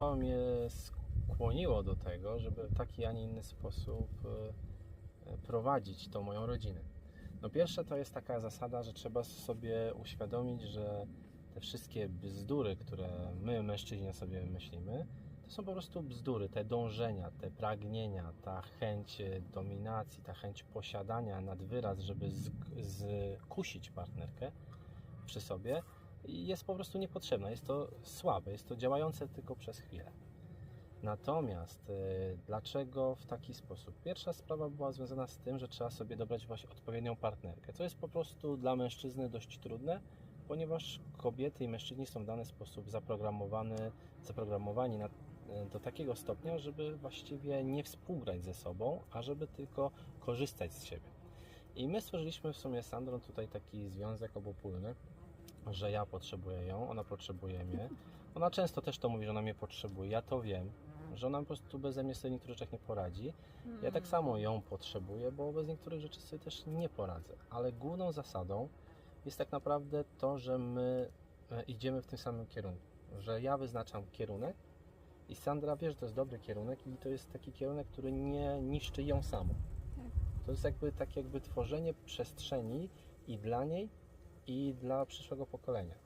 To mnie skłoniło do tego, żeby w taki, a nie inny sposób e, prowadzić tą moją rodzinę. No pierwsze to jest taka zasada, że trzeba sobie uświadomić, że te wszystkie bzdury, które my mężczyźni sobie myślimy, to są po prostu bzdury, te dążenia, te pragnienia, ta chęć e, dominacji, ta chęć posiadania nad wyraz, żeby skusić partnerkę przy sobie jest po prostu niepotrzebna. Jest to słabe, jest to działające tylko przez chwilę. Natomiast y, dlaczego w taki sposób? Pierwsza sprawa była związana z tym, że trzeba sobie dobrać właśnie odpowiednią partnerkę, co jest po prostu dla mężczyzny dość trudne, ponieważ kobiety i mężczyźni są w dany sposób zaprogramowany, zaprogramowani na, y, do takiego stopnia, żeby właściwie nie współgrać ze sobą, a żeby tylko korzystać z siebie. I my stworzyliśmy w sumie z Sandrą tutaj taki związek obopólny, że ja potrzebuję ją, ona potrzebuje mnie. Ona często też to mówi, że ona mnie potrzebuje, ja to wiem, że ona po prostu beze mnie sobie niektórych rzeczach nie poradzi. Ja tak samo ją potrzebuję, bo bez niektórych rzeczy sobie też nie poradzę. Ale główną zasadą jest tak naprawdę to, że my e, idziemy w tym samym kierunku. Że ja wyznaczam kierunek i Sandra wie, że to jest dobry kierunek i to jest taki kierunek, który nie niszczy ją samą. Tak. To jest jakby tak jakby tworzenie przestrzeni i dla niej, i dla przyszłego pokolenia.